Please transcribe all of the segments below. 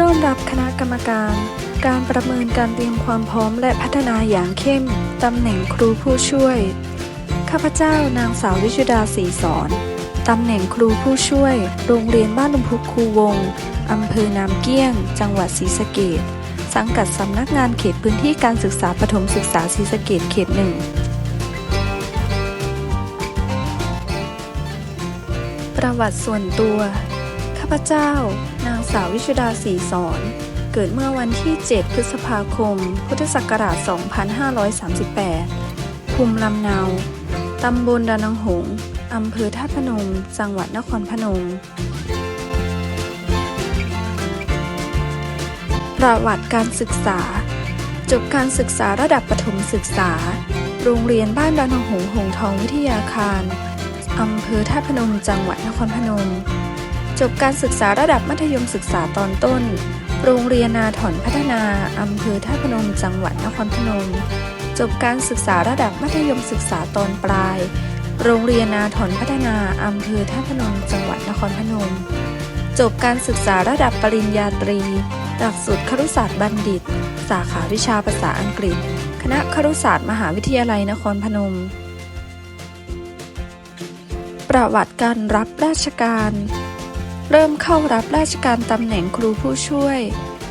ต้อนรับคณะกรรมการ การประเมินการเตรียมความพร้อมและพัฒนาอย่างเข้ม ตำแหน่งครูผู้ช่วย ข้าพเจ้านางสาววิชุดาศรีสอน ตำแหน่งครูผู้ช่วย โรงเรียนบ้านลุมพุกคูวง อำเภอน้ำเกี้ยง จังหวัดศรีสะเกษสังกัดสำนักงานเขตพื้นที่การศึกษาปฐมศึกษาศรีสะเกษเขตหนึ่งประวัติส่วนตัว พเจ้า นางสาววิชุดาศรีสอน เกิดเมื่อวันที่ 7 พฤษภาคม พุทธศักราช 2538 ภูมิลำเนา ตำบลดานังหง อำเภอท่าพนม จังหวัดนครพนม ประวัติการศึกษา จบการศึกษาระดับประถมศึกษา โรงเรียนบ้านดานังหงหงทองวิทยาคาร อำเภอท่าพนม จังหวัดนครพนม จบการศึกษาระดับมัธยมศึกษาตอนต้น โรงเรียนนาถอนพัฒนา อำเภอท่าพนม จังหวัดนครพนม จบการศึกษาระดับมัธยมศึกษาตอนปลาย โรงเรียนนาถอนพัฒนา อำเภอท่าพนม จังหวัดนครพนม จบการศึกษาระดับปริญญาตรี หลักสูตรครุศาสตร์บัณฑิต สาขาวิชาภาษาอังกฤษ คณะครุศาสตร์มหาวิทยาลัยนครพนม ประวัติการรับราชการ เริ่มเข้ารับราชการตำแหน่งครูผู้ช่วย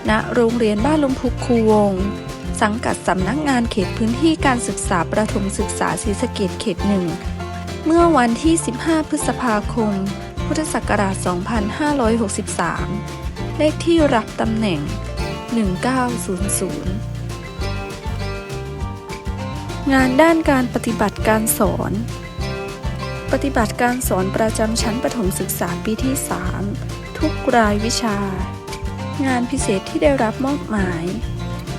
ณ โรงเรียนบ้านลุมพุกคูวง สังกัดสำนักงานเขตพื้นที่การศึกษาประถมศึกษาศรีสะเกดเขตหนึ่ง เมื่อวันที่ 15 พฤษภาคม พุทธศักราช 2563 เลขที่รับตำแหน่ง 1900 งานด้านการปฏิบัติการสอน ปฏิบัติการสอนประจำชั้นประถมศึกษาปีที่ 3 ทุกรายวิชา งานพิเศษที่ได้รับมอบหมาย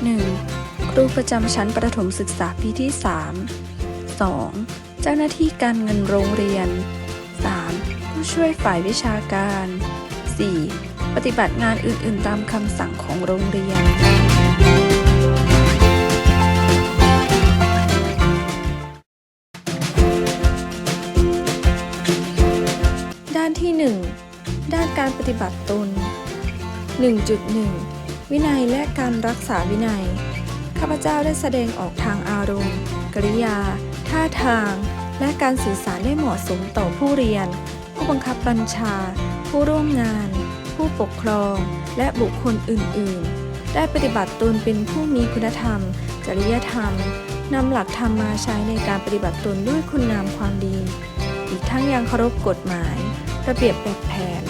1. ครูประจำชั้นประถมศึกษาปีที่ 3 2. เจ้าหน้าที่การเงินโรงเรียน 3. ผู้ช่วยฝ่ายวิชาการ 4. ปฏิบัติงานอื่น ๆ ตามคำสั่งของโรงเรียน ฏิบัติตน 1.1 วินัยและการรักษาวินัย ข้าพเจ้าได้แสดงออกทางอารมณ์ กริยา ท่าทาง และการสื่อสารได้เหมาะสมต่อผู้เรียน ผู้บังคับบัญชา ผู้ร่วมงาน ผู้ปกครอง และบุคคลอื่น ๆ ได้ปฏิบัติตนเป็นผู้มีคุณธรรม จริยธรรมนำหลักธรรมมาใช้ในการปฏิบัติตนด้วยคุณงามความดี อีกทั้งยังเคารพกฎหมาย ระเบียบแบบแผน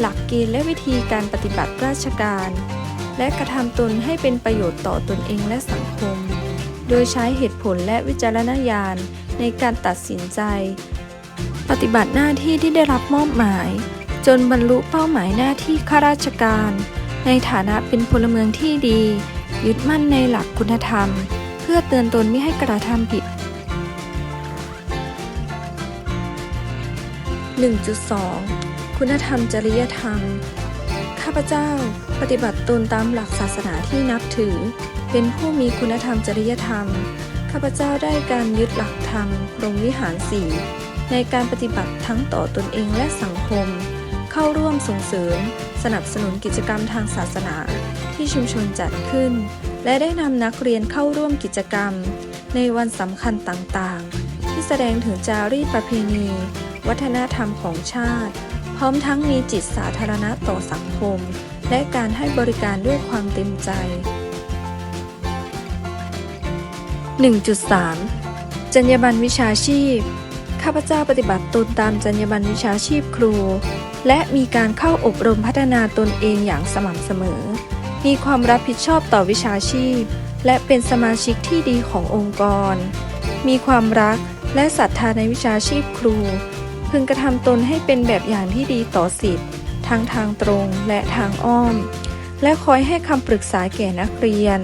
หลักเกณฑ์และวิธีการปฏิบัติราชการ และกระทำตนให้เป็นประโยชน์ต่อตนเองและสังคม โดยใช้เหตุผลและวิจารณญาณในการตัดสินใจ ปฏิบัติหน้าที่ที่ได้รับมอบหมาย จนบรรลุเป้าหมายหน้าที่ข้าราชการ ในฐานะเป็นพลเมืองที่ดี ยึดมั่นในหลักคุณธรรม เพื่อเตือนตนไม่ให้กระทำผิด 1.2 คุณธรรมจริยธรรม ข้าพเจ้าปฏิบัติตนตามหลักศาสนาที่นับถือ เป็นผู้มีคุณธรรมจริยธรรม ข้าพเจ้าได้การยึดหลักธรรมพรมวิหารสีในการปฏิบัติทั้งต่อตนเองและสังคม เข้าร่วมส่งเสริม สนับสนุนกิจกรรมทางศาสนา ที่ชุมชนจัดขึ้น และได้นำนักเรียนเข้าร่วมกิจกรรม ในวันสำคัญต่างๆ ที่แสดงถึงจารีตประเพณี วัฒนธรรมของชาติ พร้อมทั้งมีจิตสาธารณะต่อสังคม และการให้บริการด้วยความเต็มใจ 1.3 จรรยาบรรณวิชาชีพ ข้าพเจ้าปฏิบัติตนตามจรรยาบรรณวิชาชีพครู และมีการเข้าอบรมพัฒนาตนเองอย่างสม่ำเสมอ มีความรับผิดชอบต่อวิชาชีพ และเป็นสมาชิกที่ดีขององค์กร มีความรักและศรัทธาในวิชาชีพครู พึงกระทำตนให้เป็นแบบอย่างที่ดีต่อสิทธิ์ทั้งทางตรงและทางอ้อม และคอยให้คำปรึกษาแก่นักเรียน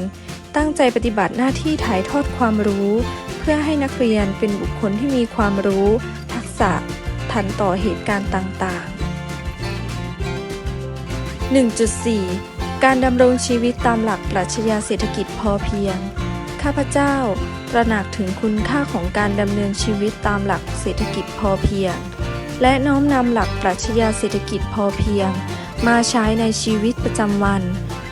ตั้งใจปฏิบัติหน้าที่ถ่ายทอดความรู้ เพื่อให้นักเรียนเป็นบุคคลที่มีความรู้ ทักษะ ทันต่อเหตุการณ์ต่างๆ 1.4 การดำรงชีวิตตามหลักปรัชญาเศรษฐกิจพอเพียง ข้าพเจ้าตระหนักถึงคุณค่าของการดำเนินชีวิตตามหลักเศรษฐกิจพอเพียง และน้อมนำหลักปรัชญาเศรษฐกิจพอเพียง มาใช้ในชีวิตประจำวัน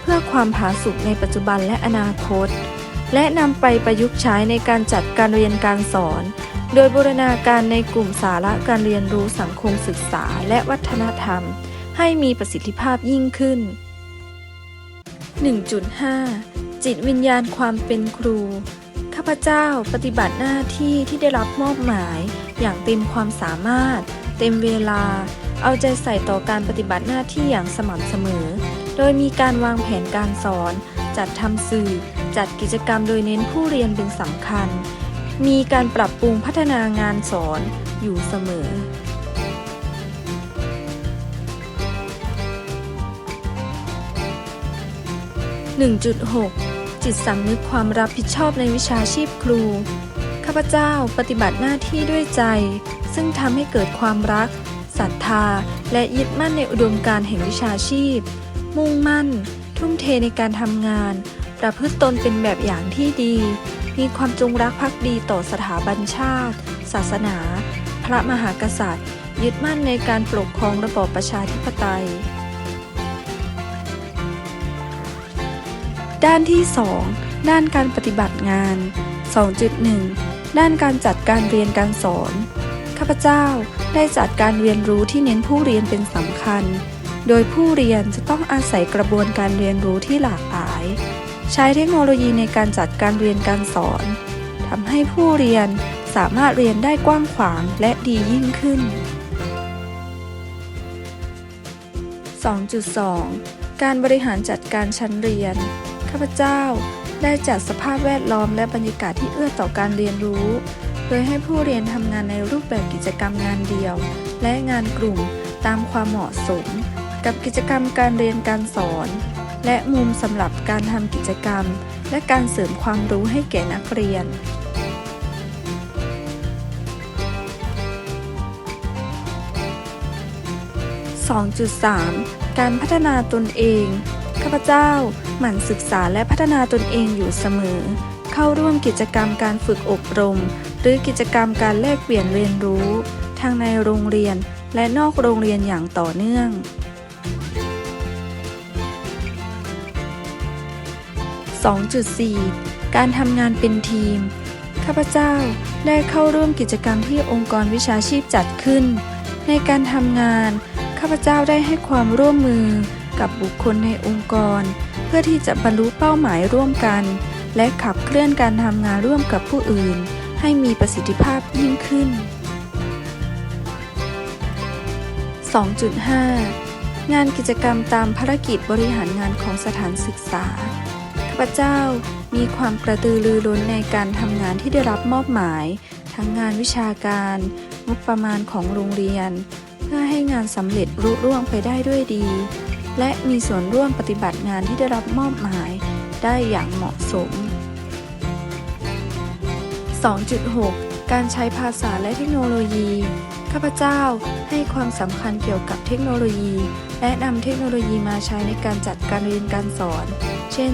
เพื่อความผาสุกในปัจจุบันและอนาคต และนำไปประยุกต์ใช้ในการจัดการเรียนการสอน โดยบูรณาการในกลุ่มสาระการเรียนรู้สังคมศึกษาและวัฒนธรรม ให้มีประสิทธิภาพยิ่งขึ้น 1.5 จิตวิญญาณความเป็นครูข้าพเจ้าปฏิบัติหน้าที่ที่ได้รับมอบหมายอย่างเต็มความสามารถ เต็มเวลา เอาใจใส่ต่อการปฏิบัติหน้าที่อย่างสม่ำเสมอ โดยมีการวางแผนการสอน จัดทำสื่อ จัดกิจกรรมโดยเน้นผู้เรียนเป็นสำคัญ มีการปรับปรุงพัฒนางานสอนอยู่เสมอ1.6 จิตสำนึกความรับผิดชอบในวิชาชีพครู ข้าพเจ้าปฏิบัติหน้าที่ด้วยใจ ซึ่งทำให้เกิดความรักศรัทธา และยึดมั่นในอุดมการแห่งวิชาชีพ มุ่งมั่น ทุ่มเทในการทำงาน ประพฤติตนเป็นแบบอย่างที่ดี มีความจงรักภักดีต่อสถาบันชาติ ศาสนา พระมหากษัตริย์ ยึดมั่นในการปกครองระบอบประชาธิปไตย ด้านที่ 2 ด้านการปฏิบัติงาน 2.1 ด้านการจัดการเรียนการสอน พเจ้าได้จัดการเรียนรู้ที่เน้นผู้เรียนเป็นสำคัญ โดยผู้เรียนจะต้องอาศัยกระบวนการเรียนรู้ที่หลากหลาย ใช้เทคโนโลยีในการจัดการเรียนการสอนทำให้ผู้เรียนสามารถเรียนได้กว้างขวางและดียิ่งขึ้น 2.2 การบริหารจัดการชั้นเรียน ข้าพเจ้าได้จัดสภาพแวดล้อมและบรรยากาศที่เอื้อต่อการเรียนรู้ โดยให้ผู้เรียนทำงานในรูปแบบกิจกรรมงานเดียว และงานกลุ่มตามความเหมาะสม กับกิจกรรมการเรียนการสอน และมุมสำหรับการทำกิจกรรม และการเสริมความรู้ให้แก่นักเรียน2.3 การพัฒนาตนเอง ข้าพเจ้า หมั่นศึกษาและพัฒนาตนเองอยู่เสมอ เข้าร่วมกิจกรรมการฝึกอบรม หรือกิจกรรมการแลกเปลี่ยนเรียนรู้ ทั้งในโรงเรียนและนอกโรงเรียนอย่างต่อเนื่อง2.4 การทำงานเป็นทีม ข้าพเจ้าได้เข้าร่วมกิจกรรมที่องค์กรวิชาชีพจัดขึ้น ในการทำงาน ข้าพเจ้าได้ให้ความร่วมมือกับบุคคลในองค์กร เพื่อที่จะบรรลุเป้าหมายร่วมกัน และขับเคลื่อนการทำงานร่วมกับผู้อื่น ให้มีประสิทธิภาพยิ่งขึ้น 2.5 งานกิจกรรมตามภารกิจบริหารงานของสถานศึกษา ข้าพเจ้ามีความกระตือรือร้นในการทำงานที่ได้รับมอบหมาย ทั้งงานวิชาการ งบประมาณของโรงเรียน เพื่อให้งานสำเร็จรุ่ร่วงไปได้ด้วยดี และมีส่วนร่วมปฏิบัติงานที่ได้รับมอบหมายได้อย่างเหมาะสม 2.6 การใช้ภาษาและเทคโนโลยี ข้าพเจ้าให้ความสำคัญเกี่ยวกับเทคโนโลยี และนำเทคโนโลยีมาใช้ในการจัดการเรียนการสอน เช่น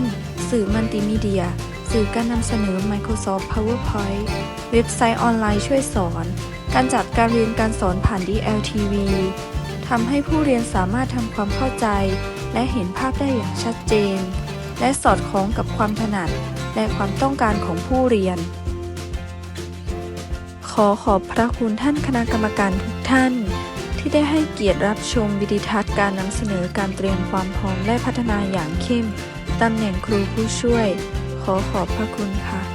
สื่อมัลติมีเดีย สื่อการนำเสนอ Microsoft PowerPoint เว็บไซต์ออนไลน์ช่วยสอน การจัดการเรียนการสอนผ่าน DLTV ทำให้ผู้เรียนสามารถทำความเข้าใจ และเห็นภาพได้อย่างชัดเจน และสอดคล้องกับความถนัด และความต้องการของผู้เรียน ขอขอบพระคุณท่านคณะกรรมการทุกท่าน ที่ได้ให้เกียรติรับชมวิดีทัศน์การนำเสนอการเตรียมความพร้อมและพัฒนาอย่างเข้มตำแหน่งครูผู้ช่วย ขอขอบพระคุณค่ะ